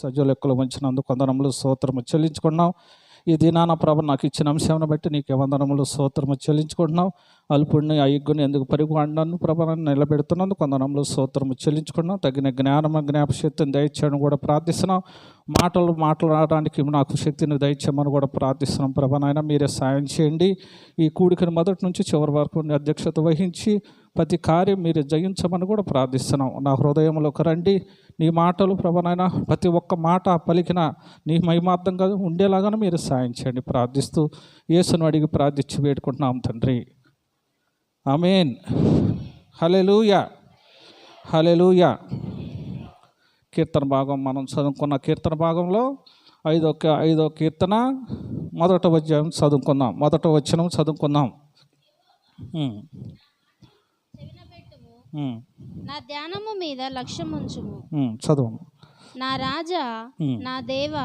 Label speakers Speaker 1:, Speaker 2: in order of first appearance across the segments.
Speaker 1: సజ్జ లెక్కలు ఉంచినందుకు వందనములు స్తోత్రము చెల్లించుకున్నాం ఈ దినాన ప్రభ నాకు ఇచ్చిన అంశాన్ని బట్టి నీకు వందనములు స్తోత్రము చెల్లించుకుంటున్నాం అల్పుడిని అయ్యగ్గుని ఎందుకు పరిగణను ప్రభాన్ని నిలబెడుతున్నందుకు వందనములు స్తోత్రము చెల్లించుకున్నాం తగిన జ్ఞానము జ్ఞాపశక్తిని దయచేయడం కూడా ప్రార్థిస్తున్నాం మాటలు మాట్లాడడానికి నాకు శక్తిని దయచేయమని కూడా ప్రార్థిస్తున్నాం ప్రభానైనా మీరే సాయం చేయండి. ఈ కూడికను మొదటి నుంచి చివరి వరకు అధ్యక్షత వహించి ప్రతి కార్యం మీరు జయించమని కూడా ప్రార్థిస్తున్నాం. నా హృదయంలోకి రండి. నీ మాటలు ప్రభనైనా ప్రతి ఒక్క మాట పలికిన నీ మహిమార్థంగా ఉండేలాగానే మీరు సాయం చేయండి. ప్రార్థిస్తూ యేసును అడిగి ప్రార్థించి వేడుకుంటున్నాం తండ్రి. ఆమెన్. హలెలూయా హలెలూయా కీర్తన భాగం మనం చదువుకున్న కీర్తన భాగంలో ఐదో ఐదో కీర్తన మొదట వచ్చాం చదువుకుందాం. మొదట వచ్చిన చదువుకుందాం.
Speaker 2: నా ధ్యానము మీద లక్ష్యముంచుము.
Speaker 1: ఉమ్, చదువు
Speaker 2: నా రాజా. నా దేవా.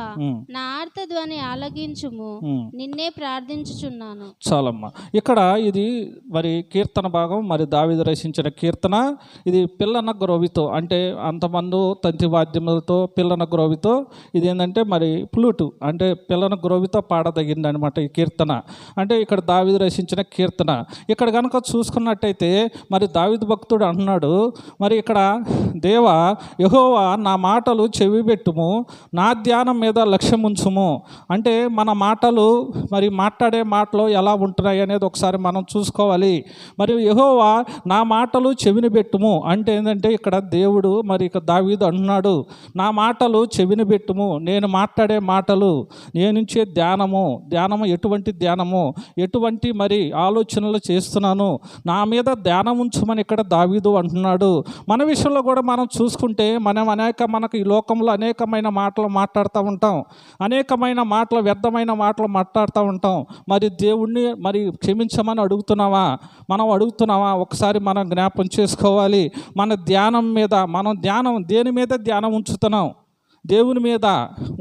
Speaker 2: నా ఆర్తధ్వని ఆలకించుము
Speaker 1: ఉమ్.
Speaker 2: నిన్నే ప్రార్థించుచున్నాను
Speaker 1: చాలమ్మ ఇక్కడ ఇది మరి కీర్తన భాగం మరి దావిద రచించిన కీర్తన ఇది పిల్లన గ్రోవితో అంటే అంతమందు తంతి వాద్యములతో పిల్లన గ్రోవితో ఇది ఏంటంటే మరి ఫ్లూటు అంటే పిల్లన గ్రోవితో పాడదగింది అనమాట ఈ కీర్తన అంటే ఇక్కడ దావిద రచించిన కీర్తన ఇక్కడ కనుక చూసుకున్నట్టయితే మరి దావిద భక్తుడు అంటున్నాడు మరి ఇక్కడ దేవ యహోవా నా మాటలు చెవిపెట్టుము నా ధ్యానం మీద లక్ష్యం ఉంచుము. అంటే మన మాటలు మరి మాట్లాడే మాటలు ఎలా ఉంటున్నాయి అనేది ఒకసారి మనం చూసుకోవాలి. మరి యహోవా నా మాటలు చెవిని పెట్టుము. అంటే ఏంటంటే ఇక్కడ దేవుడు మరి ఇక దావీదు అంటున్నాడు నా మాటలు చెవిని పెట్టుము. నేను మాట్లాడే మాటలు నేనుంచే ధ్యానము. ధ్యానము ఎటువంటి ధ్యానము? ఎటువంటి మరి ఆలోచనలు చేస్తున్నాను? నా మీద ధ్యానం ఉంచమని ఇక్కడ దావీదు అంటున్నాడు. మన విషయంలో కూడా మనం చూసుకుంటే మనం అనేక మనకు ఈ లోకంలో అనేకమైన మాటలు మాట్లాడుతూ ఉంటాం. అనేకమైన మాటలు వ్యర్థమైన మాటలు మాట్లాడుతూ ఉంటాం. మరి దేవుణ్ణి మరి క్షమించమని అడుగుతున్నావా? మనం అడుగుతున్నావా? ఒకసారి మనం జ్ఞాపం చేసుకోవాలి. మన ధ్యానం మీద మనం ధ్యానం దేని మీద ధ్యానం ఉంచుతున్నాం? దేవుని మీద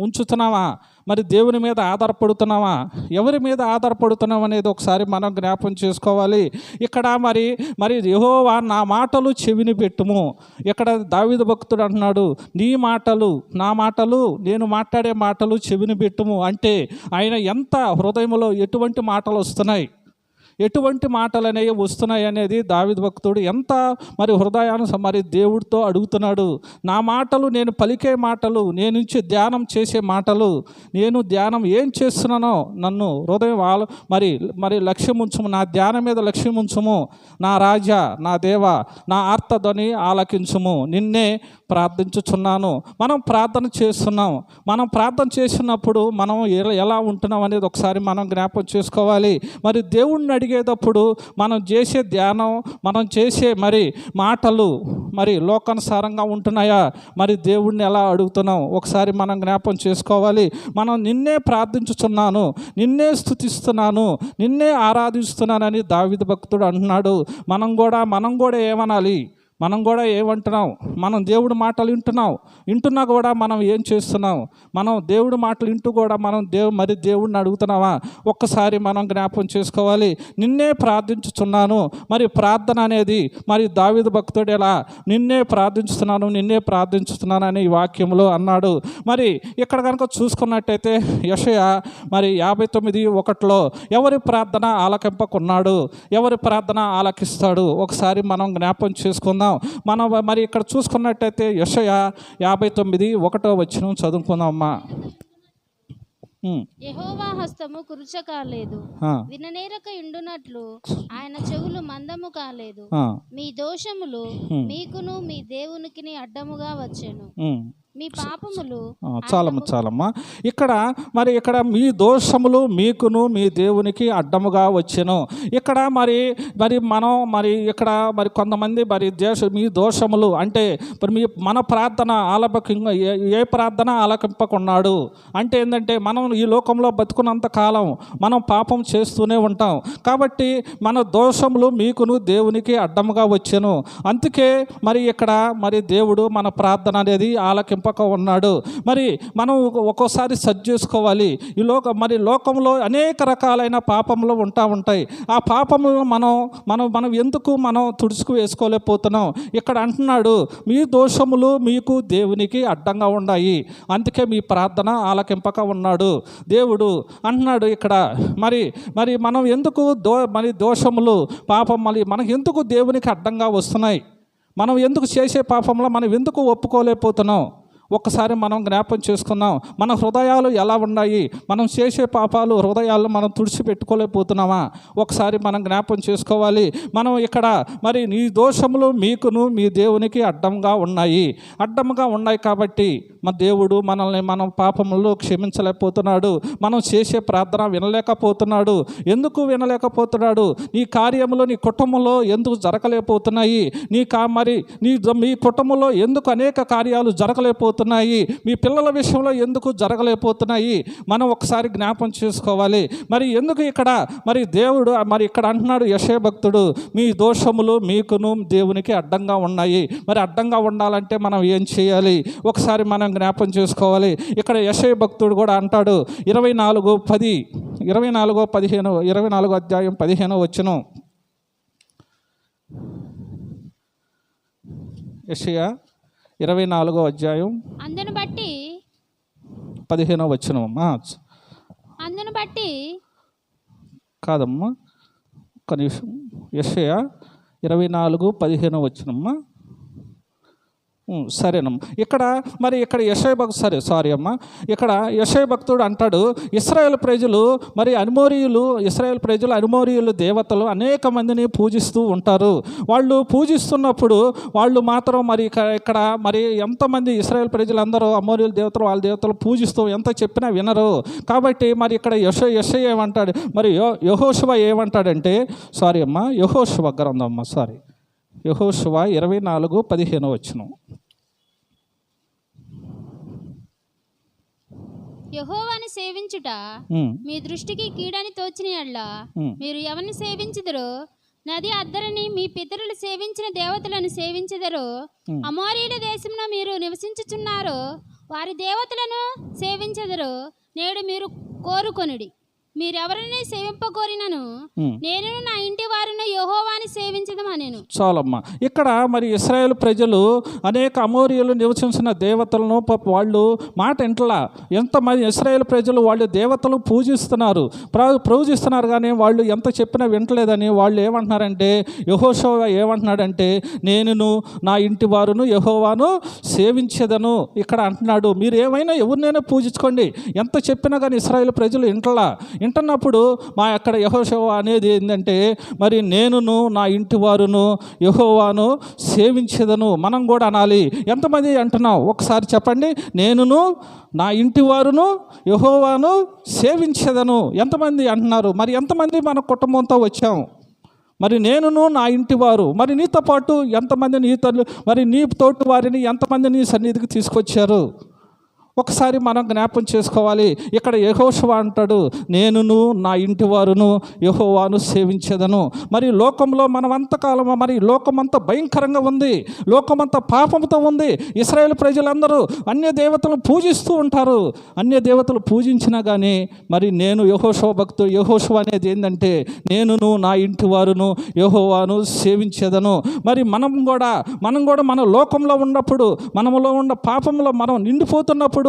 Speaker 1: ఉంచుతున్నావా? మరి దేవుని మీద ఆధారపడుతున్నావా? ఎవరి మీద ఆధారపడుతున్నాం అనేది ఒకసారి మనం జ్ఞాపం చేసుకోవాలి. ఇక్కడ మరి మరి యహోవా నా మాటలు చెవిని పెట్టుము. ఇక్కడ దావిద భక్తుడు అంటున్నాడు నీ మాటలు నా మాటలు నేను మాట్లాడే మాటలు చెవిని పెట్టుము. అంటే ఆయన ఎంత హృదయంలో ఎటువంటి మాటలు వస్తున్నాయి? ఎటువంటి మాటలు అనేవి వస్తున్నాయి అనేది దావిద భక్తుడు ఎంత మరి హృదయాను మరి దేవుడితో అడుగుతున్నాడు. నా మాటలు నేను పలికే మాటలు నేను నుంచి ధ్యానం చేసే మాటలు నేను ధ్యానం ఏం చేస్తున్నానో నన్ను హృదయం మరి మరి లక్ష్యం ఉంచుము నా ధ్యానం మీద లక్ష్యం ఉంచుము నా రాజా నా దేవ నా ఆర్తధ్వని ఆలకించుము. నిన్నే ప్రార్థించుచున్నాను. మనం ప్రార్థన చేస్తున్నాం. మనం ప్రార్థన చేసినప్పుడు మనం ఎలా- ఎలా ఉంటున్నాం అనేది ఒకసారి మనం జ్ఞాపకం చేసుకోవాలి. మరి దేవుణ్ణి అడిగేటప్పుడు మనం చేసే ధ్యానం మనం చేసే మరి మాటలు మరి లోకానుసారంగా ఉంటున్నాయా? మరి దేవుణ్ణి ఎలా అడుగుతున్నాం? ఒకసారి మనం జ్ఞాపం చేసుకోవాలి. మనం నిన్నే ప్రార్థించుచున్నాను నిన్నే స్థుతిస్తున్నాను నిన్నే ఆరాధిస్తున్నానని దావిద భక్తుడు అంటున్నాడు. మనం కూడా మనం కూడా ఏమనాలి? మనం కూడా ఏమంటున్నాం? మనం దేవుడి మాటలు వింటున్నాం. వింటున్నా కూడా మనం ఏం చేస్తున్నాం? మనం దేవుడి మాటలు వింటూ కూడా మనం దేవు మరి దేవుడిని అడుగుతున్నావా ఒక్కసారి మనం జ్ఞాపం చేసుకోవాలి. నిన్నే ప్రార్థించుచున్నాను. మరి ప్రార్థన అనేది మరి దావిద భక్తుడు ఎలా? నిన్నే ప్రార్థించుతున్నాను నిన్నే ప్రార్థించుతున్నాను అని ఈ వాక్యంలో అన్నాడు. మరి ఇక్కడ కనుక చూసుకున్నట్టయితే యషయ మరి యాభై తొమ్మిది ఒకటిలో ఎవరి ప్రార్థన ఆలకింపకున్నాడు? ఎవరి ప్రార్థన ఆలకిస్తాడు? ఒకసారి మనం జ్ఞాపం చేసుకుందాం. మనం మరి ఇక్కడ చూసుకున్నట్టయితే యషయ యాభై తొమ్మిది ఒకటో వచ్చిన చదువుకుందాం అమ్మా ఉమ్,
Speaker 2: యెహోవా హస్తము కురుచ కాలేదు. విననేరక ఇండునట్లు ఆయన చెవులు మందము కాలేదు. మీ దోషములు మీకును మీ దేవునికిని అడ్డముగా వచ్చెను. మీ పాపములు
Speaker 1: ఆ, చాలమ్మ చాలమ్మ. ఇక్కడ మరి ఇక్కడ మీ దోషములు మీకును మీ దేవునికి అడ్డముగా వచ్చెను. ఇక్కడ మరి మరి మనం మరి ఇక్కడ మరి కొంతమంది మరి దేశ మీ దోషములు అంటే మరి మీ మన ప్రార్థన ఆలపక ఏ ఏ ప్రార్థన ఆలకింపకున్నాడు? అంటే ఏంటంటే మనం ఈ లోకంలో బతుకున్నంత కాలం మనం పాపం చేస్తూనే ఉంటాం. కాబట్టి మన దోషములు మీకును దేవునికి అడ్డముగా వచ్చెను. అందుకే మరి ఇక్కడ మరి దేవుడు మన ప్రార్థన అనేది ఆలకింప చంపక ఉన్నాడు. మరి మనం ఒక్కోసారి సరి చేసుకోవాలి. ఈ లోక మరి లోకంలో అనేక రకాలైన పాపములు ఉంటా ఉంటాయి. ఆ పాపములను మనం మనం మనం ఎందుకు మనం తుడుచుకు వేసుకోలేకపోతున్నాం? ఇక్కడ అంటున్నాడు మీ దోషములు మీకు దేవునికి అడ్డంగా ఉన్నాయి అందుకే మీ ప్రార్థన ఆలకింపక ఉన్నాడు. దేవుడు అంటున్నాడు ఇక్కడ మరి మరి మనం ఎందుకు దో మరి దోషములు పాపం మరి మనకు ఎందుకు దేవునికి అడ్డంగా వస్తున్నాయి? మనం ఎందుకు చేసే పాపంలో మనం ఎందుకు ఒప్పుకోలేకపోతున్నాం? ఒక్కసారి మనం జ్ఞాపం చేసుకుందాం. మన హృదయాలు ఎలా ఉన్నాయి? మనం చేసే పాపాలు హృదయాలు మనం తుడిచిపెట్టుకోలేకపోతున్నామా? ఒకసారి మనం జ్ఞాపం చేసుకోవాలి. మనం ఇక్కడ మరి నీ దోషములు మీకును మీ దేవునికి అడ్డంగా ఉన్నాయి. అడ్డంగా ఉన్నాయి కాబట్టి మా దేవుడు మనల్ని మనం పాపములు క్షమించలేకపోతున్నాడు. మనం చేసే ప్రార్థన వినలేకపోతున్నాడు. ఎందుకు వినలేకపోతున్నాడు? నీ కార్యములు నీ కుటుంబంలో ఎందుకు జరగలేకపోతున్నాయి? నీ కా మరి నీ మీ కుటుంబంలో ఎందుకు అనేక కార్యాలు జరగలేకపోతున్నాయి? మీ పిల్లల విషయంలో ఎందుకు జరగలేకపోతున్నాయి? మనం ఒకసారి జ్ఞాపం చేసుకోవాలి. మరి ఎందుకు ఇక్కడ? మరి దేవుడు మరి ఇక్కడ అంటున్నాడు యశయ భక్తుడు మీ దోషములు మీకును దేవునికి అడ్డంగా ఉన్నాయి. మరి అడ్డంగా ఉండాలంటే మనం ఏం చేయాలి? ఒకసారి మనం జ్ఞాపం చేసుకోవాలి. ఇక్కడ యశయ భక్తుడు కూడా అంటాడు ఇరవై నాలుగు పది ఇరవై నాలుగో పదిహేను ఇరవై నాలుగో అధ్యాయం పదిహేను వచ్చును యషయా ఇరవై నాలుగో అధ్యాయం
Speaker 2: అందును బట్టి
Speaker 1: పదిహేనో వచ్చును
Speaker 2: అందును బట్టి
Speaker 1: కాదమ్మా ఒక్క నిమిషం. యషయా ఇరవై నాలుగు పదిహేను వచ్చినమ్మా సరేనమ్మా. ఇక్కడ మరి ఇక్కడ యశయ భక్తు సరే సారీ అమ్మా. ఇక్కడ యశయ భక్తుడు అంటాడు ఇస్రాయేల్ ప్రజలు మరి అనుమోరియులు ఇస్రాయేల్ ప్రజలు అనుమోరియులు దేవతలు అనేక మందిని పూజిస్తూ ఉంటారు. వాళ్ళు పూజిస్తున్నప్పుడు వాళ్ళు మాత్రం మరి ఇక్కడ మరి ఎంతమంది ఇస్రాయేల్ ప్రజలందరూ అమోరియుల దేవతలు వాళ్ళ దేవతలు పూజిస్తూ ఎంత చెప్పినా వినరు. కాబట్టి మరి ఇక్కడ యశ యశ ఏమంటాడు మరి యో యహోశివ ఏమంటాడంటే సారీ అమ్మా యహోశివ గ్రంథం అమ్మ సారీ. యహోశివ ఇరవై నాలుగు పదిహేను వచ్చును.
Speaker 2: యెహోవాని సేవించుట మీ దృష్టికి కీడని తోచిన. మీరు ఎవరిని సేవించుదురు నది అద్దరిని మీ పితరులు సేవించిన దేవతలను సేవించెదరు అమోరీల దేశంలో మీరు నివసించుచున్నారు వారి దేవతలను సేవించెదరు నేడు మీరు కోరుకొనుడి. మీరెవరిని సేవింపకోరినను. నేను నా ఇంటి వారిని యెహోవాని సేవించదమనేను
Speaker 1: చాలమ్మా. ఇక్కడ మరి ఇస్రాయేల్ ప్రజలు అనేక అమోరియులు నివసించిన దేవతలను వాళ్ళు మాట ఇంట్లా ఎంతమంది ఇస్రాయేల్ ప్రజలు వాళ్ళు దేవతలు పూజిస్తున్నారు ప్ర పూజిస్తున్నారు కానీ వాళ్ళు ఎంత చెప్పినా వింటలేదని వాళ్ళు ఏమంటున్నారంటే యహోషో ఏమంటున్నాడంటే నేనును నా ఇంటి వారును యహోవాను సేవించేదను. ఇక్కడ అంటున్నాడు. మీరు ఏమైనా ఎవరినైనా పూజించుకోండి. ఎంత చెప్పినా కానీ ఇస్రాయేల్ ప్రజలు ఇంటలా వింటున్నప్పుడు మా అక్కడ యహోషవ అనేది ఏంటంటే మరి నేనును నా ఇంటి వారును యహోవాను సేవించేదను మనం కూడా అనాలి. ఎంతమంది అంటున్నాం ఒకసారి చెప్పండి. నేనును నా ఇంటి వారును యహోవాను సేవించేదను. ఎంతమంది అంటున్నారు? మరి ఎంతమంది మన కుటుంబంతో వచ్చాం? మరి నేనును నా ఇంటి వారు. మరి నీతో పాటు ఎంతమంది నీ తల్లి మరి నీ తోటి వారిని ఎంతమంది నీ సన్నిధికి తీసుకొచ్చారు? ఒకసారి మనం జ్ఞాపం చేసుకోవాలి. ఇక్కడ యహోశవ అంటాడు నేనును నా ఇంటి వారును యహోవాను సేవించేదను. మరి లోకంలో మనం అంతకాలం మరి లోకమంతా భయంకరంగా ఉంది. లోకమంతా పాపంతో ఉంది. ఇస్రాయేల్ ప్రజలందరూ అన్య దేవతలను పూజిస్తూ ఉంటారు. అన్య దేవతలు పూజించినా కానీ మరి నేను యహోశవ భక్తు యహోశవ అనేది ఏంటంటే నేనును నా ఇంటి వారును యహోవాను సేవించేదను. మరి మనం కూడా మనం కూడా మన లోకంలో ఉన్నప్పుడు మనములో ఉన్న పాపంలో మనం నిండిపోతున్నప్పుడు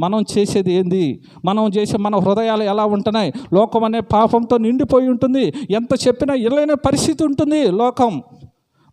Speaker 1: మనం చేసేది ఏంది? మనం చేసే మన హృదయాలు ఎలా ఉంటున్నాయి? లోకం అనే పాపంతో నిండిపోయి ఉంటుంది. ఎంత చెప్పినా ఇల్లైన పరిస్థితి ఉంటుంది లోకం.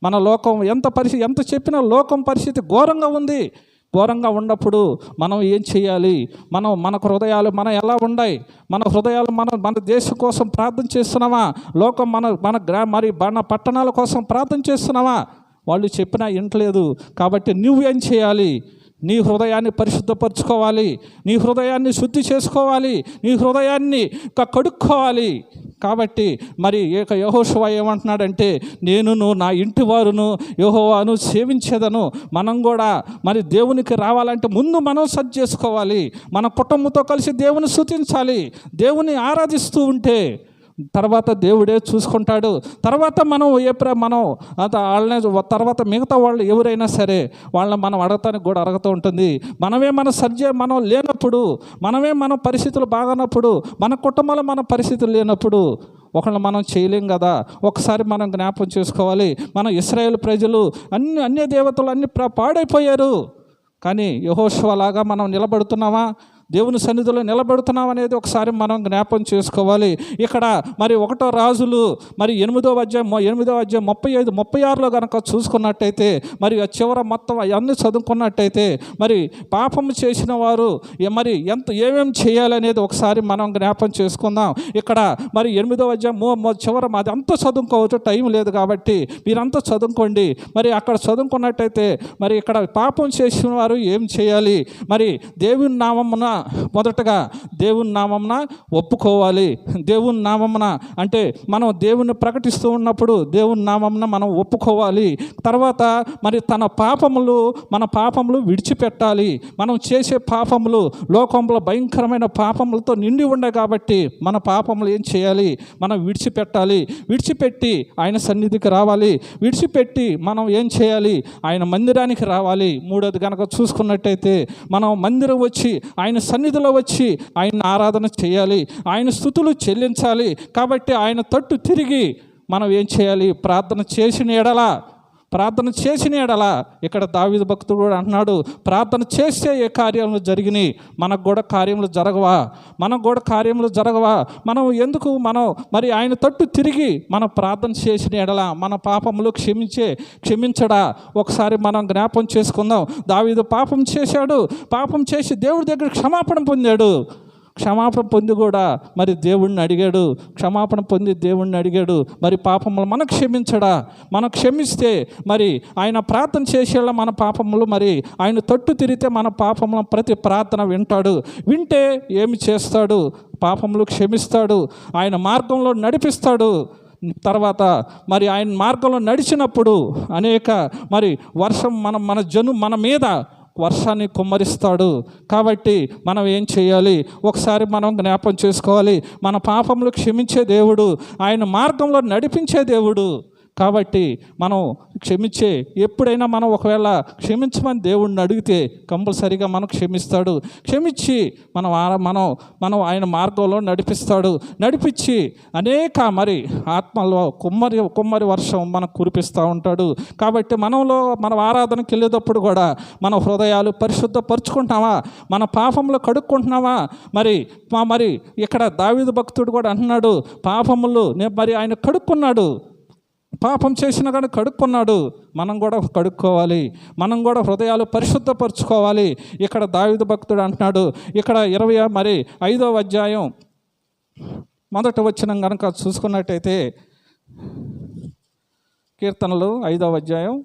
Speaker 1: మన లోకం ఎంత పరిస్థితి ఎంత చెప్పినా లోకం పరిస్థితి ఘోరంగా ఉంది. ఘోరంగా ఉన్నప్పుడు మనం ఏం చేయాలి? మనం మన హృదయాలు మనం ఎలా ఉన్నాయి? మన హృదయాలు మన మన దేశం కోసం ప్రార్థన చేస్తున్నామా? లోకం మన మన గ్రా మరి మన పట్టణాల కోసం ప్రార్థన చేస్తున్నామా? వాళ్ళు చెప్పినా ఇంటలేదు కాబట్టి నువ్వేం చేయాలి? నీ హృదయాన్ని పరిశుద్ధపరచుకోవాలి. నీ హృదయాన్ని శుద్ధి చేసుకోవాలి. నీ హృదయాన్ని క- కడుక్కోవాలి. కాబట్టి మరి ఏక యహోశివ ఏమంటున్నాడంటే నేనును నా ఇంటి వారును యహోవాను సేవించేదను. మనం కూడా మరి దేవునికి రావాలంటే ముందు మనం సజ్జ చేసుకోవాలి. మన కుటుంబంతో కలిసి దేవుని సూచించాలి దేవుని ఆరాధిస్తూ ఉంటే తర్వాత దేవుడే చూసుకుంటాడు. తర్వాత మనం ఎప్పుడు మనం వాళ్ళనే తర్వాత మిగతా వాళ్ళు ఎవరైనా సరే వాళ్ళని మనం అడగటానికి కూడా అడగతూ ఉంటుంది. మనమే మన సర్జ మనం లేనప్పుడు మనమే మన పరిస్థితులు బాగానప్పుడు మన కుటుంబంలో మన పరిస్థితులు లేనప్పుడు ఒకళ్ళు మనం చేయలేం కదా. ఒకసారి మనం జ్ఞాపం చేసుకోవాలి. మన ఇస్రాయేల్ ప్రజలు అన్ని అన్య దేవతలు అన్ని పాడైపోయారు. కానీ యహోశ్వలాగా మనం నిలబడుతున్నామా? దేవుని సన్నిధిలో నిలబెడుతున్నాం అనేది ఒకసారి మనం జ్ఞాపం చేసుకోవాలి. ఇక్కడ మరి ఒకటో రాజులు మరి ఎనిమిదో అధ్యాయం ఎనిమిదో అధ్యాయం ముప్పై ఐదు ముప్పై ఆరులో కనుక చూసుకున్నట్టయితే మరి ఆ చివర మొత్తం అవన్నీ చదువుకున్నట్టయితే మరి పాపం చేసిన వారు మరి ఎంత ఏమేమి చేయాలనేది ఒకసారి మనం జ్ఞాపం చేసుకుందాం. ఇక్కడ మరి ఎనిమిదో అధ్యాయం చివర మాది అంతా చదువుకోవచ్చు టైం లేదు కాబట్టి మీరంతా చదువుకోండి. మరి అక్కడ చదువుకున్నట్టయితే మరి ఇక్కడ పాపం చేసిన వారు ఏం చేయాలి? మరి దేవుని నామమున మొదటగా దేవుని నామమున ఒప్పుకోవాలి. దేవుని నామమున అంటే మనం దేవుని ప్రకటిస్తూ ఉన్నప్పుడు దేవుని నామమున మనం ఒప్పుకోవాలి. తర్వాత మరి తన పాపములు మన పాపములు విడిచిపెట్టాలి. మనం చేసే పాపములు లోకంలో భయంకరమైన పాపములతో నిండి ఉండే కాబట్టి మన పాపములు ఏం చేయాలి? మనం విడిచిపెట్టాలి. విడిచిపెట్టి ఆయన సన్నిధికి రావాలి. విడిచిపెట్టి మనం ఏం చేయాలి? ఆయన మందిరానికి రావాలి. మూడోది కనుక చూసుకున్నట్టయితే మనం మందిరం వచ్చి ఆయన సన్నిధిలో వచ్చి ఆయన ఆరాధన చేయాలి ఆయన స్థుతులు చెల్లించాలి. కాబట్టి ఆయన తట్టు తిరిగి మనం ఏం చేయాలి? ప్రార్థన చేసిన ఎడలా ప్రార్థన చేసిన ఎడలా ఇక్కడ దావిద భక్తుడు కూడా అంటున్నాడు ప్రార్థన చేస్తే ఏ కార్యములు జరిగినాయి? మనకు కూడా కార్యములు జరగవా? మనకు కూడా కార్యములు జరగవా? మనం ఎందుకు మనం మరి ఆయన తట్టు తిరిగి మనం ప్రార్థన చేసిన ఎడల మన పాపములు క్షమించే క్షమించడా? ఒకసారి మనం జ్ఞాపం చేసుకుందాం. దావీదు పాపం చేశాడు పాపం చేసి దేవుడి దగ్గర క్షమాపణ పొందాడు. క్షమాపణ పొంది కూడా మరి దేవుణ్ణి అడిగాడు. క్షమాపణ పొంది దేవుణ్ణి అడిగాడు. మరి పాపములు మనం క్షమించడా? మనం క్షమిస్తే మరి ఆయన ప్రార్థన చేసేలా మన పాపములు మరి ఆయన తట్టు తిరిగితే మన పాపముల ప్రతి ప్రార్థన వింటాడు. వింటే ఏమి చేస్తాడు? పాపములు క్షమిస్తాడు. ఆయన మార్గంలో నడిపిస్తాడు. తర్వాత మరి ఆయన మార్గంలో నడిచినప్పుడు అనేక మరి వర్షం మనం మన జను మన మీద వర్షాన్ని కుమ్మరిస్తాడు. కాబట్టి మనం ఏం చేయాలి? ఒకసారి మనం జ్ఞాపం చేసుకోవాలి. మన పాపములు క్షమించే దేవుడు ఆయన మార్గంలో నడిపించే దేవుడు. కాబట్టి మనం క్షమించే ఎప్పుడైనా మనం ఒకవేళ క్షమించమని దేవుణ్ణి అడిగితే కంపల్సరీగా మనం క్షమిస్తాడు. క్షమించి మనం ఆ- మనం మనం ఆయన మార్గంలో నడిపిస్తాడు. నడిపించి అనేక మరి ఆత్మలో కుమ్మరి కుమ్మరి వర్షం మనకు కురిపిస్తూ ఉంటాడు. కాబట్టి మనంలో మనం ఆరాధనకి వెళ్ళేటప్పుడు కూడా మన హృదయాలు పరిశుద్ధపరుచుకుంటున్నామా మన పాపంలో కడుక్కుంటున్నామా మరి మా మరి ఇక్కడ దావిద భక్తుడు కూడా అంటున్నాడు పాపములు నేను మరి ఆయన కడుక్కున్నాడు. పాపం చేసిన కానీ కడుక్కున్నాడు మనం కూడా కడుక్కోవాలి. మనం కూడా హృదయాలు పరిశుద్ధపరచుకోవాలి. ఇక్కడ దావిద భక్తుడు అంటున్నాడు. ఇక్కడ ఇరవై మరి ఐదవ అధ్యాయం మొదట వచ్చిన కనుక చూసుకున్నట్టయితే కీర్తనలు ఐదవ అధ్యాయం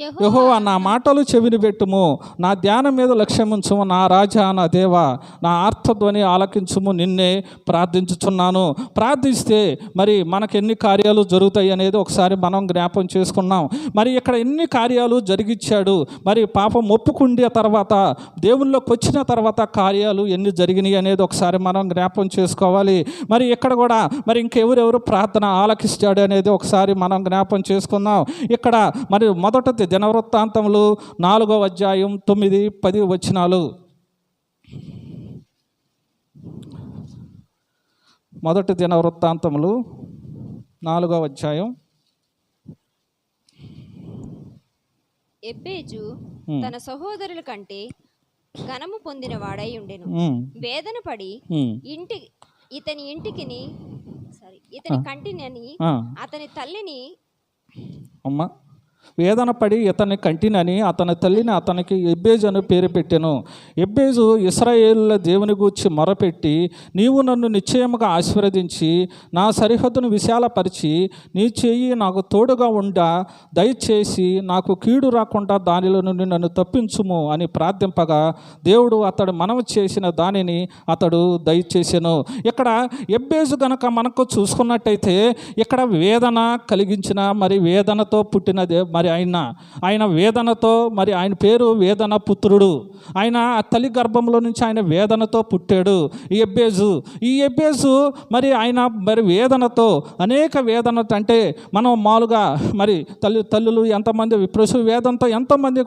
Speaker 2: యహోవా
Speaker 1: నా మాటలు చెవిని పెట్టుము. నా ధ్యానం మీద లక్ష్యముంచుము. నా రాజా నా దేవా నా ఆర్తధ్వని ఆలకించుము. నిన్నే ప్రార్థించుచున్నాను. ప్రార్థిస్తే మరి మనకు ఎన్ని కార్యాలు జరుగుతాయి అనేది ఒకసారి మనం జ్ఞాపం చేసుకున్నాం. మరి ఇక్కడ ఎన్ని కార్యాలు జరిగించాడు మరి పాపం ఒప్పుకుండే తర్వాత దేవుళ్ళకి వచ్చిన తర్వాత కార్యాలు ఎన్ని జరిగినాయి అనేది ఒకసారి మనం జ్ఞాపం చేసుకోవాలి. మరి ఇక్కడ కూడా మరి ఇంకెవరెవరు ప్రార్థన ఆలకిస్తాడు అనేది ఒకసారి మనం జ్ఞాపం చేసుకుందాం. ఇక్కడ మరి మొదట దినవృత్తాంతములు నాలుగో అధ్యాయం తొమ్మిది పది వచనాలు. మొదటి దినవృత్తాంతములు నాలుగో అధ్యాయం.
Speaker 3: ఎబ్బేజు తన సహోదరుల కంటే ఘనము పొందిన వాడై ఉండెను. వేదన పడి ఇంటి ఇతని ఇంటికిని సారీ ఇతని కంటినని అతని తల్లిని
Speaker 1: అమ్మ. వేదన పడి ఇతని కంటినని అతని తల్లిని అతనికి ఎబ్బేజు అని పేరు పెట్టాను. ఎబ్బేజు ఇస్రాయేళ్ళ దేవుని గూర్చి మొరపెట్టి నీవు నన్ను నిశ్చయముగా ఆశీర్వదించి నా సరిహద్దును విశాలపరిచి నీ చెయ్యి నాకు తోడుగా ఉండా దయచేసి నాకు కీడు రాకుండా దానిలో నుండి నన్ను తప్పించుము అని ప్రార్థింపగా దేవుడు అతడు మనం చేసిన దానిని అతడు దయచేసాను. ఇక్కడ ఎబ్బేజు గనక మనకు చూసుకున్నట్టయితే ఇక్కడ వేదన కలిగించిన మరి వేదనతో పుట్టిన మరి ఆయన ఆయన వేదనతో మరి ఆయన పేరు వేదన పుత్రుడు. ఆయన ఆ తల్లి గర్భంలో నుంచి ఆయన వేదనతో పుట్టాడు. ఈ ఎబ్బేజు ఈ ఎబ్బేజు మరి ఆయన మరి వేదనతో అనేక వేదన అంటే మనం మామూలుగా మరి తల్లి తల్లులు ఎంతమంది ప్రసవ వేదనతో ఎంతమంది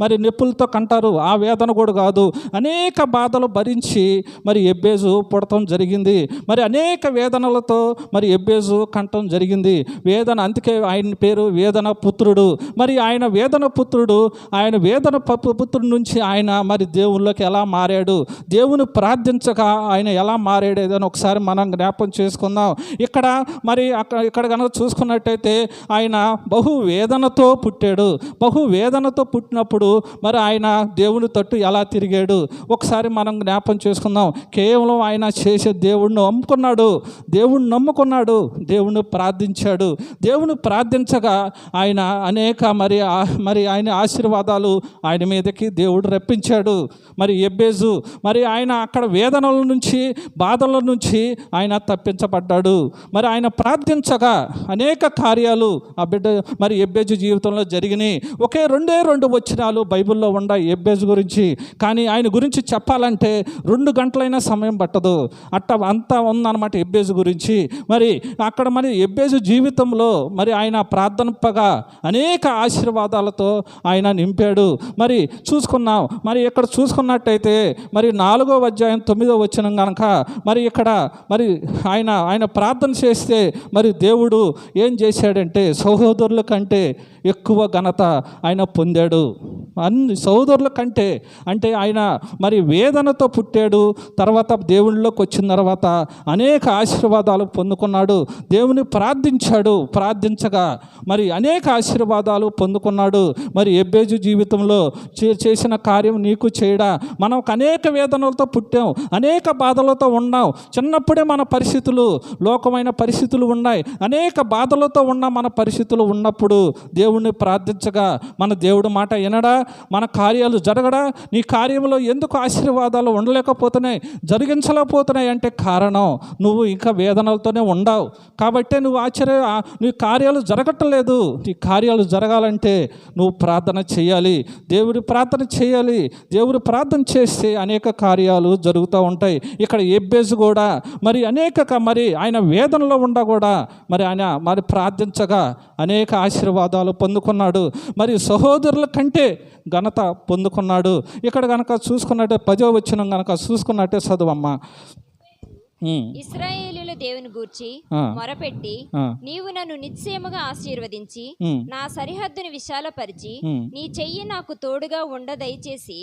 Speaker 1: మరి నొప్పులతో కంటారు ఆ వేదన కూడా కాదు. అనేక బాధలు భరించి మరి ఎబ్బేజు పుడటం జరిగింది. మరి అనేక వేదనలతో మరి ఎబ్బేజు కంటం జరిగింది. వేదన అందుకే ఆయన పేరు వేదన పుత్రుడు. మరి ఆయన వేదన పుత్రుడు ఆయన వేదన పుత్రుడి నుంచి ఆయన మరి దేవుళ్ళకి ఎలా మారాడు? దేవుని ప్రార్థించక ఆయన ఎలా మారాడు ఏదని ఒకసారి మనం జ్ఞాపం చేసుకుందాం. ఇక్కడ మరి అక్కడ ఇక్కడ కనుక చూసుకున్నట్టయితే ఆయన బహు వేదనతో పుట్టాడు. బహు వేదనతో పుట్టినప్పుడు మరి ఆయన దేవుని తట్టు ఎలా తిరిగాడు? ఒకసారి మనం జ్ఞాపం చేసుకుందాం. కేవలం ఆయన చేసే దేవుడిని నమ్ముకున్నాడు. దేవుణ్ణి నమ్ముకున్నాడు. దేవుణ్ణి ప్రార్థించాడు. దేవుని ప్రార్థించగా ఆయన అనేక మరి మరి ఆయన ఆశీర్వాదాలు ఆయన మీదకి దేవుడు రప్పించాడు. మరి ఎబ్బేజు మరి ఆయన అక్కడ వేదనల నుంచి బాధల నుంచి ఆయన తప్పించబడ్డాడు. మరి ఆయన ప్రార్థించగా అనేక కార్యాలు ఆ బిడ్డ మరి ఎబ్బేజు జీవితంలో జరిగినాయి. ఒకే రెండే రెండు వచ్చినాలు బైబిల్లో ఉండ ఎబ్బేజు గురించి. కానీ ఆయన గురించి చెప్పాలంటే రెండు గంటలైనా సమయం పట్టదు. అట్ట అంతా ఉందన్నమాట ఎబ్బేజు గురించి. మరి అక్కడ మరి ఎబ్బేజు జీవితంలో మరి ఆయన ప్రార్థనపగా అనేక అనేక ఆశీర్వాదాలతో ఆయన నింపాడు. మరి చూసుకున్నాం. మరి ఇక్కడ చూసుకున్నట్టయితే మరి నాలుగో అధ్యాయం తొమ్మిదో వచ్చిన కనుక మరి ఇక్కడ మరి ఆయన ఆయన ప్రార్థన చేస్తే మరి దేవుడు ఏం చేశాడంటే సహోదరుల కంటే ఎక్కువ ఘనత ఆయన పొందాడు. అన్ని సహోదరుల కంటే అంటే ఆయన మరి వేదనతో పుట్టాడు. తర్వాత దేవుళ్ళలోకి వచ్చిన తర్వాత అనేక ఆశీర్వాదాలు పొందుకున్నాడు. దేవుని ప్రార్థించాడు. ప్రార్థించగా మరి అనేక ఆశీర్వాదాలు పొందుకున్నాడు. మరి ఎబ్బేజు జీవితంలో చే- చేసిన కార్యం నీకు చేయడా? మనం అనేక వేదనలతో పుట్టాం అనేక బాధలతో ఉన్నాం. చిన్నప్పుడే మన పరిస్థితులు లోకమైన పరిస్థితులు ఉన్నాయి. అనేక బాధలతో ఉన్న మన పరిస్థితులు ఉన్నప్పుడు దేవుణ్ణి ప్రార్థించగా మన దేవుడు మాట వినడా? మన కార్యాలు జరగడా? నీ కార్యంలో ఎందుకు ఆశీర్వాదాలు ఉండలేకపోతున్నాయి? జరిగించలేకపోతున్నాయి అంటే కారణం నువ్వు ఇంకా వేదనలతోనే ఉండవు. కాబట్టే నువ్వు ఆశ్చర్య నీ కార్యాలు జరగట్లేదు. నీ కార్యాలు జరగాలంటే నువ్వు ప్రార్థన చేయాలి. దేవుడి ప్రార్థన చేయాలి. దేవుడు ప్రార్థన చేస్తే అనేక కార్యాలు జరుగుతూ ఉంటాయి. ఇక్కడ ఎబ్బేజ్ కూడా మరి అనేక మరి ఆయన వేదనలో ఉండ కూడా మరి ఆయన మరి ప్రార్థించగా అనేక ఆశీర్వాదాలు పొందుకున్నాడు. మరి సహోదరుల కంటే ఘనత పొందుకున్నాడు. ఇక్కడ కనుక చూసుకున్నట్టే పదో వచ్చిన కనుక చూసుకున్నట్టే చదువమ్మ. ఉమ్,
Speaker 3: ఇస్రాయేలీల దేవుని గూర్చి. మొరపెట్టి నీవు నన్ను నిశ్చయముగా ఆశీర్వదించి నా సరిహద్దును విశాలపరిచి నీ చెయ్యి నాకు తోడుగా ఉండ దయచేసి.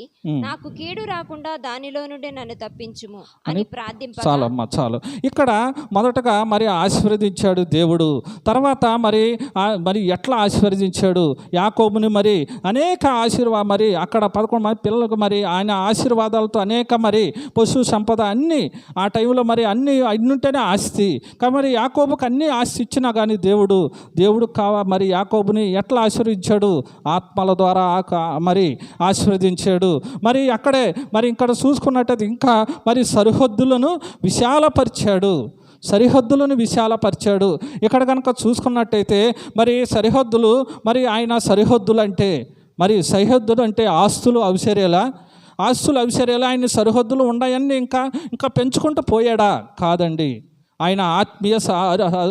Speaker 3: నాకు కీడు రాకుండా దానిలో నుండి నన్ను తప్పించుము అని ప్రార్థింప
Speaker 1: చాలమ్మా చాలు ఇక్కడ మొదటగా మరి ఆశీర్వదించాడు దేవుడు. తర్వాత మరి మరి ఎట్లా ఆశీర్వదించాడు? యాకోబుని మరి అనేక ఆశీర్వా మరి అక్కడ పదకొండు మంది పిల్లలకు మరి ఆయన ఆశీర్వాదాలతో అనేక మరి పశు సంపద అన్నీ ఆ టైంలో మరి అన్ని అన్నుంటేనే ఆస్తి. కానీ మరి యాకోబుకి అన్ని ఆస్తి ఇచ్చినా కానీ దేవుడు దేవుడు కావా మరి యాకోబుని ఎట్లా ఆశీర్వదించాడు? ఆత్మల ద్వారా ఆ- మరి ఆశీర్వదించాడు. మరి అక్కడే మరి ఇక్కడ చూసుకున్నట్టయితే ఇంకా మరి సరిహద్దులను విశాలపరిచాడు. సరిహద్దులను విశాలపరిచాడు. ఇక్కడ కనుక చూసుకున్నట్టయితే మరి సరిహద్దులు మరి ఆయన సరిహద్దులు అంటే మరి సరిహద్దులు అంటే ఆస్తులు అవసరేలా. ఆస్తులు అవిసరేలా ఆయన సరిహద్దులు ఉన్నాయని ఇంకా ఇంకా పెంచుకుంటూ పోయాడా? కాదండి. ఆయన ఆత్మీయ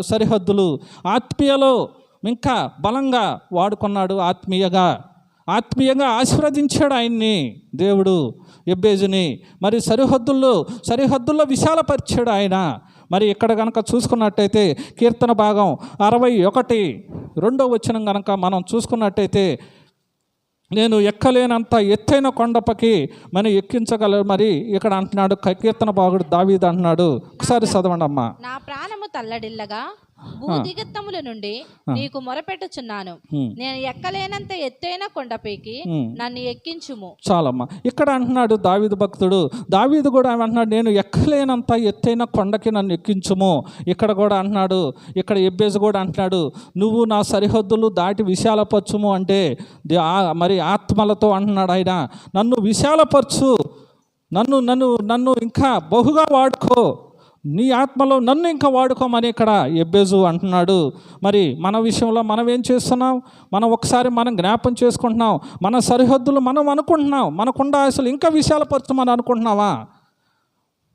Speaker 1: సరిహద్దులు. ఆత్మీయలో ఇంకా బలంగా వాడుకున్నాడు ఆత్మీయగా. ఆత్మీయంగా ఆశీర్వదించాడు ఆయన్ని దేవుడు ఎబ్బేజుని. మరి సరిహద్దుల్లో సరిహద్దుల్లో విశాలపరిచాడు ఆయన. మరి ఇక్కడ కనుక చూసుకున్నట్టయితే కీర్తన భాగం అరవై ఒకటి రెండో వచనం కనుక మనం చూసుకున్నట్టయితే నేను ఎక్కలేనంత ఎత్తైన కొండపకి మనం ఎక్కించగల మరి ఇక్కడ అంటున్నాడు కీర్తన బాగుడు దావీదు అంటున్నాడు. ఒకసారి చదవండి అమ్మా
Speaker 4: నా ప్రాణము తల్లడిల్లగా భూదిగత్తముల నుండి నీకు మొరపెట్టుచున్నాను. నేను ఎక్కలేనంత ఎత్తైన కొండపైకి. నన్ను ఎక్కించుము.
Speaker 1: చాలమ్మా. ఇక్కడ అంటున్నాడు దావీదు భక్తుడు. దావీదు కూడా అంటున్నాడు నేను ఎక్కలేనంత ఎత్తైన కొండకి నన్ను ఎక్కించుము. ఇక్కడ కూడా అంటున్నాడు ఇక్కడ ఎబ్బేసి కూడా అంటున్నాడు నువ్వు నా సరిహద్దులు దాటి విశాలపరచుము అంటే మరి ఆత్మలతో అంటున్నాడు ఆయన. నన్ను విశాలపరచు. నన్ను నన్ను నన్ను ఇంకా బహుగా వాడుకో. నీ ఆత్మలో నన్ను ఇంకా వాడుకోమని ఇక్కడ ఎబ్బేజు అంటున్నాడు. మరి మన విషయంలో మనం ఏం చేస్తున్నాం? మనం ఒకసారి మనం జ్ఞాపం చేసుకుంటున్నాం. మన సరిహద్దులు మనం అనుకుంటున్నాం. మనకుండా అసలు ఇంకా విశాలపరచమని అనుకుంటున్నావా?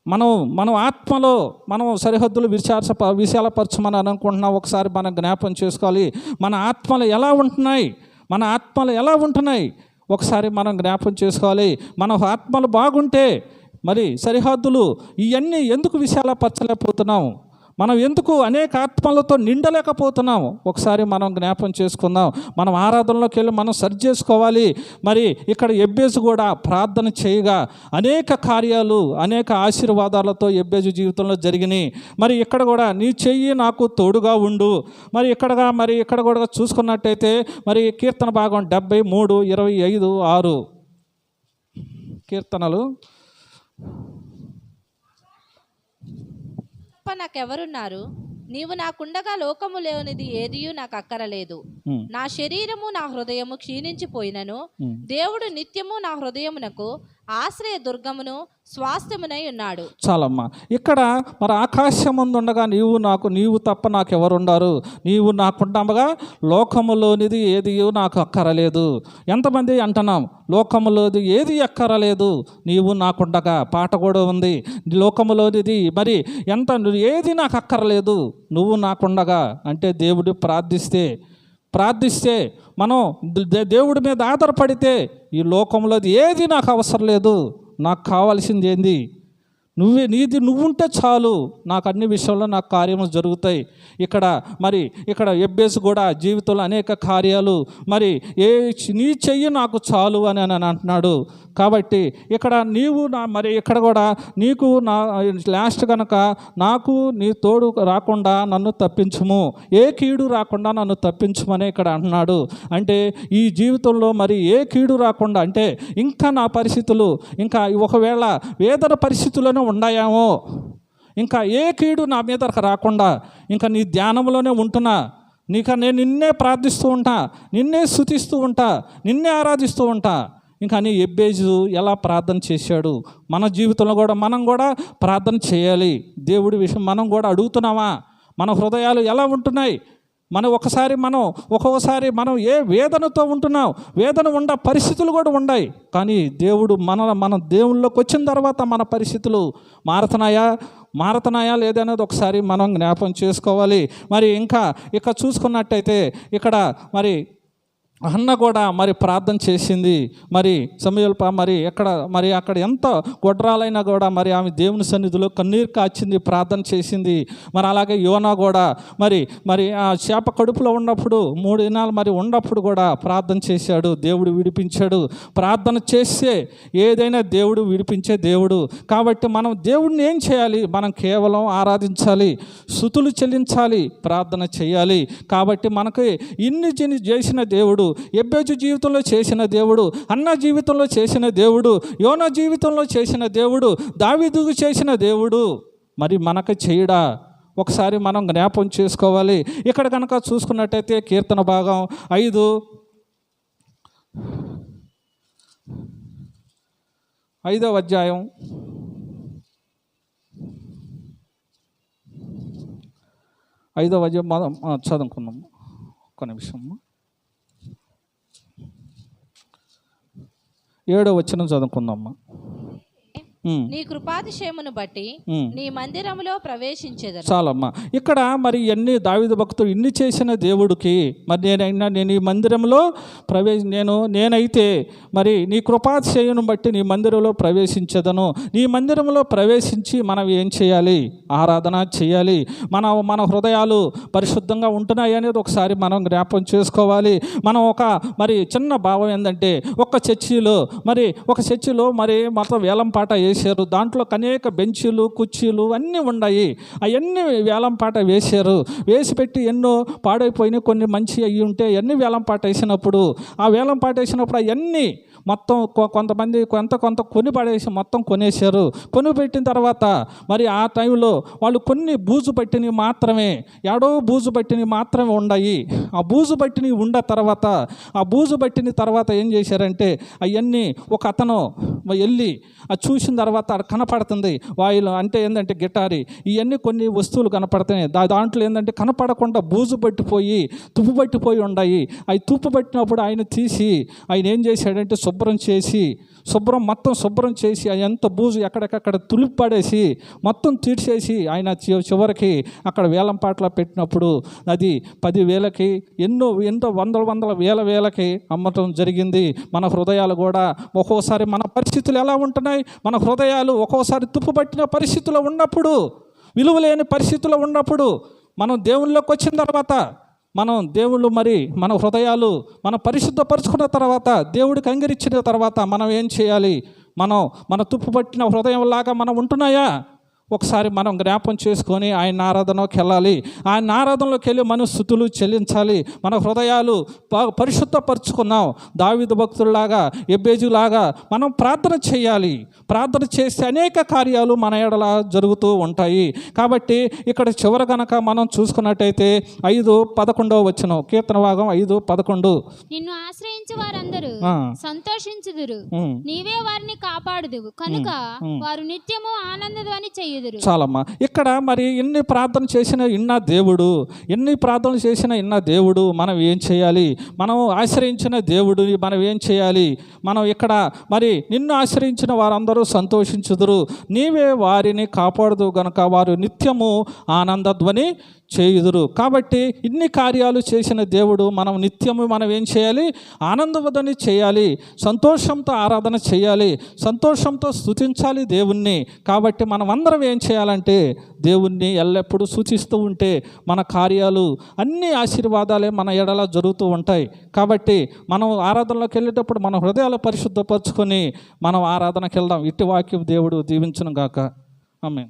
Speaker 1: మనం మనం ఆత్మలో మనం సరిహద్దులు విశాల విశాలపరచమని అనుకుంటున్నాం. ఒకసారి మనం జ్ఞాపం చేసుకోవాలి. మన ఆత్మలు ఎలా ఉంటున్నాయి? మన ఆత్మలు ఎలా ఉంటున్నాయి? ఒకసారి మనం జ్ఞాపం చేసుకోవాలి. మన ఆత్మలు బాగుంటే మరి సరిహద్దులు ఇవన్నీ ఎందుకు విశాలపరచలేకపోతున్నాం మనం ఎందుకు అనేక ఆత్మలతో నిండలేకపోతున్నాం ఒకసారి మనం జ్ఞాపం చేసుకుందాం. మనం ఆరాధనలోకి వెళ్ళి మనం సరి చేసుకోవాలి. మరి ఇక్కడ ఎబ్బేజు కూడా ప్రార్థన చేయగా అనేక కార్యాలు అనేక ఆశీర్వాదాలతో ఎబ్బేజు జీవితంలో జరిగినాయి. మరి ఇక్కడ కూడా నీ చెయ్యి నాకు తోడుగా ఉండు. మరి ఇక్కడగా మరి ఇక్కడ కూడా చూసుకున్నట్టయితే మరి కీర్తన భాగం డెబ్బై మూడు ఇరవై ఐదు ఆరు. కీర్తనలు
Speaker 4: తప్ప నాకెవరున్నారు? నీవు నాకుండగా లోకము లేనిది ఏదియూ నాకు అక్కరలేదు నా శరీరము నా హృదయము క్షీణించిపోయినను. దేవుడు నిత్యము నా హృదయమునకు ఆశ్రయ దుర్గమును స్వాస్థ్యమునై ఉన్నాడు.
Speaker 1: చాలమ్మా. ఇక్కడ మరి ఆకాశం ముందు ఉండగా నీవు నాకు నీవు తప్ప నాకు ఎవరుండారు నీవు నాకుంటామగా లోకములోనిది ఏది నాకు అక్కరలేదు. ఎంతమంది అంటున్నాం? లోకములోది ఏది అక్కరలేదు? నీవు నాకుండగా పాట కూడా ఉంది. లోకములోనిది మరి ఎంత ఏది నాకు అక్కరలేదు? నువ్వు నాకుండగా అంటే దేవుడు ప్రార్థిస్తే ప్రార్థిస్తే మనం దేవుడి మీద ఆధారపడితే ఈ లోకంలో ఏది నాకు అవసరం లేదు నాకు కావాల్సింది ఏంది? నువ్వే నీది నువ్వుంటే చాలు. నాకు అన్ని విషయంలో నాకు కార్యములు జరుగుతాయి. ఇక్కడ మరి ఇక్కడ ఎబ్బేసి కూడా జీవితంలో అనేక కార్యాలు. మరి ఏ నీ చెయ్యి నాకు చాలు అని అని అంటున్నాడు. కాబట్టి ఇక్కడ నీవు నా మరి ఇక్కడ కూడా నీకు నా లాస్ట్ కనుక నాకు నీ తోడు రాకుండా నన్ను తప్పించుము. ఏ కీడు రాకుండా నన్ను తప్పించుమని ఇక్కడ అంటున్నాడు. అంటే ఈ జీవితంలో మరి ఏ కీడు రాకుండా అంటే ఇంకా నా పరిస్థితులు ఇంకా ఒకవేళ వేదన పరిస్థితుల్లోనే ఉన్నాయేమో ఇంకా ఏ కీడు నా మీద రాకుండా ఇంకా నీ ధ్యానంలోనే ఉంటున్నా. నీక నేను నిన్నే ప్రార్థిస్తూ ఉంటా నిన్నే స్థుతిస్తూ ఉంటా నిన్నే ఆరాధిస్తూ ఉంటా. ఇంకా అని ఎబ్బేజు ఎలా ప్రార్థన చేశాడు? మన జీవితంలో కూడా మనం కూడా ప్రార్థన చేయాలి. దేవుడి విషయం మనం కూడా అడుగుతున్నామా? మన హృదయాలు ఎలా ఉంటున్నాయి? మనం ఒకసారి మనం ఒక్కొక్కసారి మనం ఏ వేదనతో ఉంటున్నాం? వేదన ఉండ పరిస్థితులు కూడా ఉన్నాయి కానీ దేవుడు మన మన దేవుళ్ళకి వచ్చిన తర్వాత మన పరిస్థితులు మారుతున్నాయా? మారుతున్నాయా లేదనేది ఒకసారి మనం జ్ఞాపం చేసుకోవాలి. మరి ఇంకా ఇక్కడ చూసుకున్నట్టయితే ఇక్కడ మరి అన్న కూడా మరి ప్రార్థన చేసింది. మరి సమయల్ప మరి ఎక్కడ మరి అక్కడ ఎంత గొడ్రాలైనా కూడా మరి ఆమె దేవుని సన్నిధిలో కన్నీరు కాచింది ప్రార్థన చేసింది. మరి అలాగే యోనా కూడా మరి మరి ఆ చేప కడుపులో ఉన్నప్పుడు మూడు దినాలు మరి ఉన్నప్పుడు కూడా ప్రార్థన చేశాడు దేవుడు విడిపించాడు. ప్రార్థన చేస్తే ఏదైనా దేవుడు విడిపించే దేవుడు. కాబట్టి మనం దేవుడిని ఏం చేయాలి? మనం కేవలం ఆరాధించాలి సుతులు చెల్లించాలి ప్రార్థన చేయాలి. కాబట్టి మనకి ఇన్ని చేసిన దేవుడు ఎబ్బేజు జీవితంలో చేసిన దేవుడు అన్న జీవితంలో చేసిన దేవుడు యోన జీవితంలో చేసిన దేవుడు దావీదుకు చేసిన దేవుడు. మరి మనకు చేయడా? ఒకసారి మనం జ్ఞాపం చేసుకోవాలి. ఇక్కడ కనుక చూసుకున్నట్టయితే కీర్తన భాగం ఐదు. ఐదవ అధ్యాయం. ఐదవ అధ్యాయం చదువుకున్నాము ఒక చదువుకుందాం. ఒక్క నిమిషం. ఏడో వచ్చిన చదువుకుందమ్మా
Speaker 4: నీ కృపాతిశయమును బట్టి. నీ మందిరములో ప్రవేశించేదను
Speaker 1: చాలమ్మా. ఇక్కడ మరి ఎన్ని దావిద భక్తులు ఇన్ని చేసిన దేవుడికి మరి నేనైనా నేను ఈ మందిరంలో ప్రవేశ నేను నేనైతే మరి నీ కృపాతిశయను బట్టి నీ మందిరంలో ప్రవేశించదను. నీ మందిరంలో ప్రవేశించి మనం ఏం చేయాలి? ఆరాధన చేయాలి. మన మన హృదయాలు పరిశుద్ధంగా ఉంటున్నాయి అనేది ఒకసారి మనం జ్ఞాపం చేసుకోవాలి. మనం ఒక మరి చిన్న భావం ఏంటంటే ఒక చర్చిలో మరి ఒక చర్చిలో మరి మొత్తం వేలం పాట వేశారు. దాంట్లో అనేక బెంచీలు కుర్చీలు అన్నీ ఉన్నాయి. అవన్నీ వేలం పాట వేశారు. వేసి పెట్టి ఎన్నో పాడైపోయినాయి కొన్ని మంచి అయ్యి ఉంటే అన్ని వేలం పాట వేసినప్పుడు ఆ వేలం పాట వేసినప్పుడు అవన్నీ మొత్తం కొ- కొంతమంది కొంత కొంత కొని పడేసి మొత్తం కొనేశారు. కొని పెట్టిన తర్వాత మరి ఆ టైంలో వాళ్ళు కొన్ని బూజు పట్టినవి మాత్రమే ఏడో బూజు పట్టినవి మాత్రమే ఉన్నాయి. ఆ బూజు పట్టినవి ఉండ తర్వాత ఆ బూజు పట్టిన తర్వాత ఏం చేశారంటే అవన్నీ ఒక అతను వెళ్ళి ఆ చూసిన తర్వాత కనపడుతుంది. వాయులు అంటే ఏంటంటే గిటారి. ఇవన్నీ కొన్ని వస్తువులు కనపడుతున్నాయి. దా దాంట్లో ఏంటంటే కనపడకుండా బూజు పట్టిపోయి తుప్పు పట్టిపోయి ఉన్నాయి అవి తుప్పు పట్టినప్పుడు ఆయన తీసి ఆయన ఏం చేశాడంటే శుభ్రం చేసి శుభ్రం మొత్తం శుభ్రం చేసి ఎంత బూజు ఎక్కడికక్కడ తులిపి పడేసి మొత్తం తీర్చేసి ఆయన చివరికి అక్కడ వేలం పాటలో పెట్టినప్పుడు అది పదివేలకి ఎన్నో ఎంతో వందల వందల వేల వేలకి అమ్మటం జరిగింది. మన హృదయాలు కూడా ఒక్కోసారి మన పరిస్థితులు ఎలా ఉంటున్నాయి? మన హృదయాలు ఒక్కోసారి తుప్పుపట్టిన పరిస్థితిలో ఉన్నప్పుడు విలువలేని పరిస్థితిలో ఉన్నప్పుడు మనం దేవుళ్ళకి వచ్చిన తర్వాత మనం దేవుళ్ళు మరి మన హృదయాలు మనం పరిశుద్ధపరుచుకున్న తర్వాత దేవుడికి అంగరించిన తర్వాత మనం ఏం చేయాలి? మనం మన తుప్పు పట్టిన హృదయంలాగా మనం ఉంటున్నాయా? ఒకసారి మనం జ్ఞాపం చేసుకొని ఆయన ఆరాధనలోకి వెళ్ళాలి. ఆయన ఆరాధనలోకి వెళ్ళి మన స్థుతులు చెల్లించాలి. మన హృదయాలు పరిశుద్ధపరుచుకున్నాం. దావిద భక్తుల్లాగా ఎబ్బేజులాగా మనం ప్రార్థన చేయాలి. ప్రార్థన చేస్తే అనేక కార్యాలు మన ఎడల జరుగుతూ ఉంటాయి. కాబట్టి ఇక్కడ చివర గనక మనం చూసుకున్నట్టయితే ఐదు పదకొండవ వచ్చిన కీర్తన భాగం ఐదు పదకొండు.
Speaker 2: నిన్ను ఆశ్రయించు వారందరూ. సంతోషించుదురు. నీవే వారిని కాపాడుదువు. కనుక వారు నిత్యము ఆనందధ్వని చెయ్యుదురు
Speaker 1: చాలమ్మా. ఇక్కడ మరి ఎన్ని ప్రార్థన చేసిన ఇన్న దేవుడు ఎన్ని ప్రార్థనలు చేసిన ఇన్న దేవుడు మనం ఏం చేయాలి? మనం ఆశ్రయించిన దేవుడు మనం ఏం చేయాలి? మనం ఇక్కడ మరి నిన్ను ఆశ్రయించిన వారందరూ సంతోషించుదురు. నీవే వారిని కాపాడదు గనక వారు నిత్యము ఆనందధ్వని చేయుదురు. కాబట్టి ఇన్ని కార్యాలు చేసిన దేవుడు మనం నిత్యము మనం ఏం చేయాలి? ఆనందవదని చేయాలి. సంతోషంతో ఆరాధన చేయాలి. సంతోషంతో స్తుతించాలి దేవుణ్ణి. కాబట్టి మనం అందరం ఏం చేయాలంటే దేవుణ్ణి ఎల్లప్పుడూ సూచిస్తూ ఉంటే మన కార్యాలు అన్ని ఆశీర్వాదాలే మన ఎడల జరుగుతూ ఉంటాయి. కాబట్టి మనం ఆరాధనలోకి వెళ్ళేటప్పుడు మన హృదయాలు పరిశుద్ధపరచుకొని మనం ఆరాధనకి వెళ్దాం. ఇటు వాక్యం దేవుడు దీవించను గాక. ఆమె